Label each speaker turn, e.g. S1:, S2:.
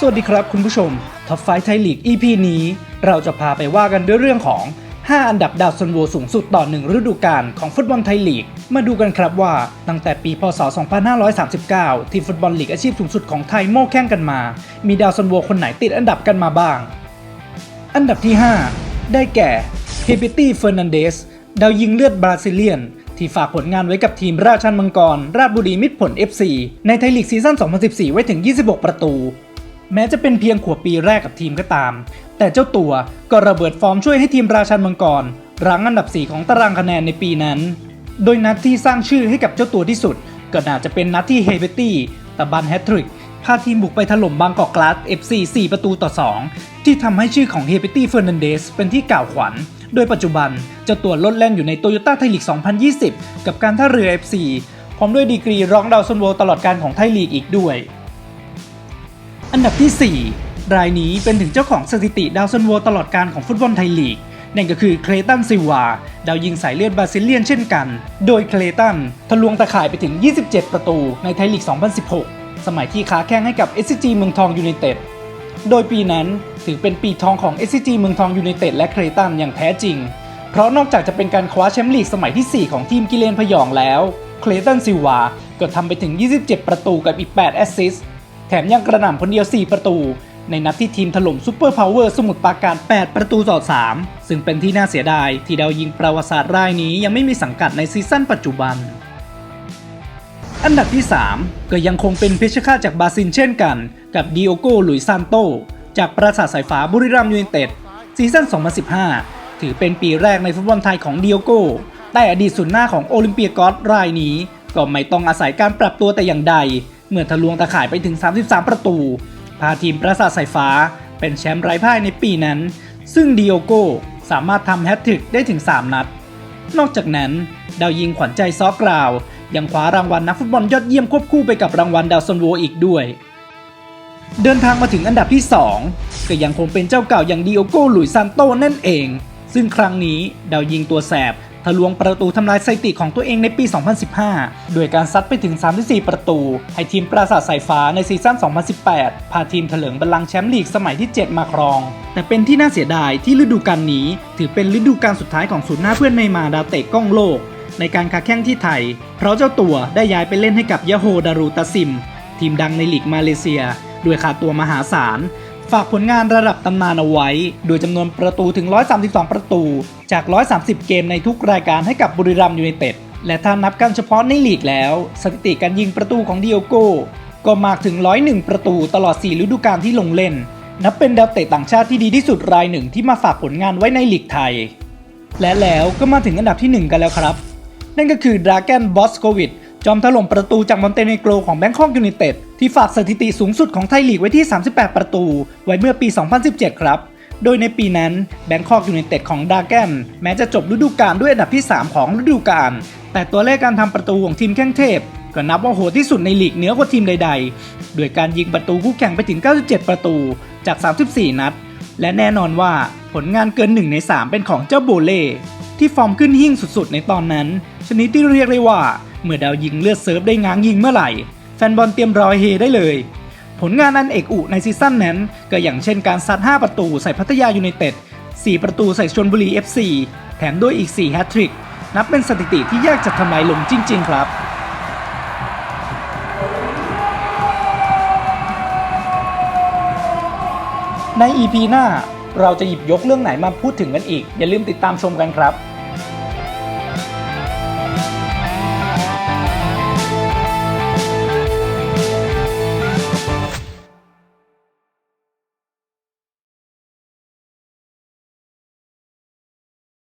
S1: สวัสดีครับคุณผู้ชมท็อปไฟไทยลีก EP นี้ เราจะพาไปว่ากันด้วยเรื่องของ 5 อันดับดาวซันโวสูงสุดต่อหนึ่งฤดูกาลของฟุตบอลไทยลีก มาดูกันครับว่าตั้งแต่ปีพศ 2539 ที่ฟุตบอลลีกอาชีพสูงสุดของไทยโม่แข่งกันมา มีดาวซันโวคนไหนติดอันดับกันมาบ้าง อันดับที่ 5 ได้แก่เฮเบตี้เฟอร์นันเดสดาวยิงเลือดบราซิเลียนที่ฝากผลงานไว้กับทีมราชันมังกร ราชบุรีมิตรผล FC ในไทยลีกซีซั่น 2014 ไว้ถึง 26 ประตู แม้จะเป็นเพียงขวบปีแรกกับทีมก็ตาม แต่เจ้าตัวก็ระเบิดฟอร์มช่วยให้ทีมราชันมังกรรั้งอันดับ 4 ของตารางคะแนนในปีนั้น โดยนัดที่สร้างชื่อให้กับเจ้าตัวที่สุด ก็น่าจะเป็นนัดที่เฮเบตี้ตะบันแฮตทริกพาทีมบุกไปถล่มบางกอกกลาส FC 4 ประตูต่อ 2 ที่ทำให้ชื่อของเฮเบตี้เฟอร์นันเดสเป็นที่กล่าวขวัญ โดยปัจจุบันเจ้าตัวลดแล่นอยู่ในโตโยต้าไทยลีก 2020 กับการท่าเรือ FC พร้อมด้วยดีกรีร้องดาวซันโวตลอดการของไทยลีกอีกด้วย อันดับที่ 4 รายนี้เป็นถึงเจ้าของสถิติดาวซันโวตลอดการของฟุตบอลไทยลีก นั่นก็คือเคลตันซิวา ดาวยิงสายเลือดบราซิเลียนเช่นกัน โดยเคลตันทะลวงตะข่ายไปถึง 27 ประตูในไทยลีก 2016 สมัยที่ค้าแข่งให้กับ SCG เมืองทองยูไนเต็ด โดยปีนั้นถือเป็นปีทองของ SCG เมืองทองยูไนเต็ดและเคลตันอย่างแท้จริง เพราะนอกจากจะเป็นการคว้าแชมป์ลีกสมัยทีสี่4 ของทีมกิเลนพยองแล้ว เคลตันซิวาก็ทำไปถึง 27 ประตูกับอีก 8 แอสซิสต์ มยังกระหน่ำคนเดียว 4 ประตู ในนัดที่ทีมถล่มซูเปอร์พาวเวอร์สมุทรปราการ 8 ประตูต่อ 3 ซึ่งเป็นที่น่าเสียดาย ที่ดาวยิงประวัติศาสตร์รายนี้ยังไม่มีสังกัดในซีซั่นปัจจุบัน อันดับที่ 3 ก็ยังคงเป็นเพชรฆาตจากบราซิลเช่นกัน กับดิโอโกหลุยซานโต จากปราสาทสายฟ้าบุรีรัมย์ยูไนเต็ดซีซั่น 2015 ถือเป็นปีแรกในฟุตบอลไทยของดิโอโกแต่อดีตสุดหน้าของโอลิมเปียกอสรายนี้ ก็ไม่ต้องอาศัยการปรับตัวแต่อย่างใด เมื่อทะลวงตะข่ายไปถึง 33 ประตู พาทีมปราสาทสายฟ้าเป็นแชมป์ไร้พ่ายในปีนั้น ซึ่งดิโอโกสามารถทำแฮตทริกได้ถึง 3 นัด นอกจากนั้น ดาวยิงขวัญใจซอกกราว ยังคว้ารางวัลนักฟุตบอลยอดเยี่ยมควบคู่ไปกับรางวัลดาวซันโวอีกด้วย เดินทางมาถึงอันดับที่ 2 ก็ยังคงเป็นเจ้าเก่าอย่างดิโอโกหลุยซานโตนั่นเอง ซึ่งครั้งนี้ดาวยิงตัวแสบ ทะลวงประตูทำลายสถิติของตัวเองในปี 2015 ด้วยการซัดไปถึง 34 ประตู ให้ทีมปราสาทสายฟ้าในซีซั่น 2018 พาทีมเถลิงบัลลังก์แชมป์ลีกสมัยที่ 7 มาครอง แต่เป็นที่น่าเสียดายที่ฤดูกาลนี้ ถือเป็นฤดูกาลสุดท้ายของศูนย์หน้าเพื่อนเนมาดาวเตะกล้องโลก ในการค้าแข่งที่ไทย เพราะเจ้าตัวได้ย้ายไปเล่นให้กับยาโฮดารูตาซิม ทีมดังในลีกมาเลเซีย ด้วยค่าตัวมหาศาล ฝากผลงานระดับตำนานเอาไว้ โดยจำนวนประตูถึง 132 ประตู จาก 130 เกมในทุกรายการให้กับบุรีรัมย์ยูไนเต็ด และถ้านับกันเฉพาะในลีกแล้ว สถิติการยิงประตูของดิโอโก้ ก็มากถึง 101 ประตูตลอด 4 ฤดูกาลที่ลงเล่น นับเป็นดาวเตะต่างชาติที่ดีที่สุดรายหนึ่งที่มาฝากผลงานไว้ในลีกไทย และแล้วก็มาถึงอันดับที่ 1 กันแล้วครับ นั่นก็คือดราแกนบอสโควิดจอมถล่มประตูจากมอนเตเนโกรของแบงคอกยูไนเต็ด ที่ฝากสถิติสูงสุดของไทยลีกไว้ที่ 38 ประตู ไว้เมื่อปี 2017 ครับ โดยในปีนั้นแบงคอกยูไนเต็ดของดาแกนแม้จะจบฤดูกาลด้วยอันดับที่ 3 ของฤดูกาล แต่ตัวเลขการทำประตูของทีมแข้งเทพ ก็นับว่าโหดที่สุดในลีกเหนือกว่าทีมใดๆด้วยการยิงประตูคู่แข่งไปถึง 97 ประตูจาก 34 นัด และแน่นอนว่าผลงานเกิน 1 ใน 3 เป็นของเจ้าโบเล่ที่ฟอร์มขึ้นหิ่งสุดๆ ในตอนนั้น ชนิดที่เรียกได้ว่า เมื่อดาวยิงเลือดเซิร์ฟได้ง้างยิงเมื่อไหร่ แฟนบอลเตรียมรอยเฮได้เลย ผลงานอันเอกอุในซีซั่นนั้น ก็อย่างเช่นการซัด 5 ประตูใส่พัทยายูไนเต็ด 4 ประตูใส่ชลบุรี FC แถมด้วยอีก 4 แฮตทริก นับเป็นสถิติที่ยากจะทำลายลงจริง ๆ ครับใน EP หน้าเราจะหยิบยกเรื่องไหนมาพูดถึงกันอีก อย่าลืมติดตามชมกันครับ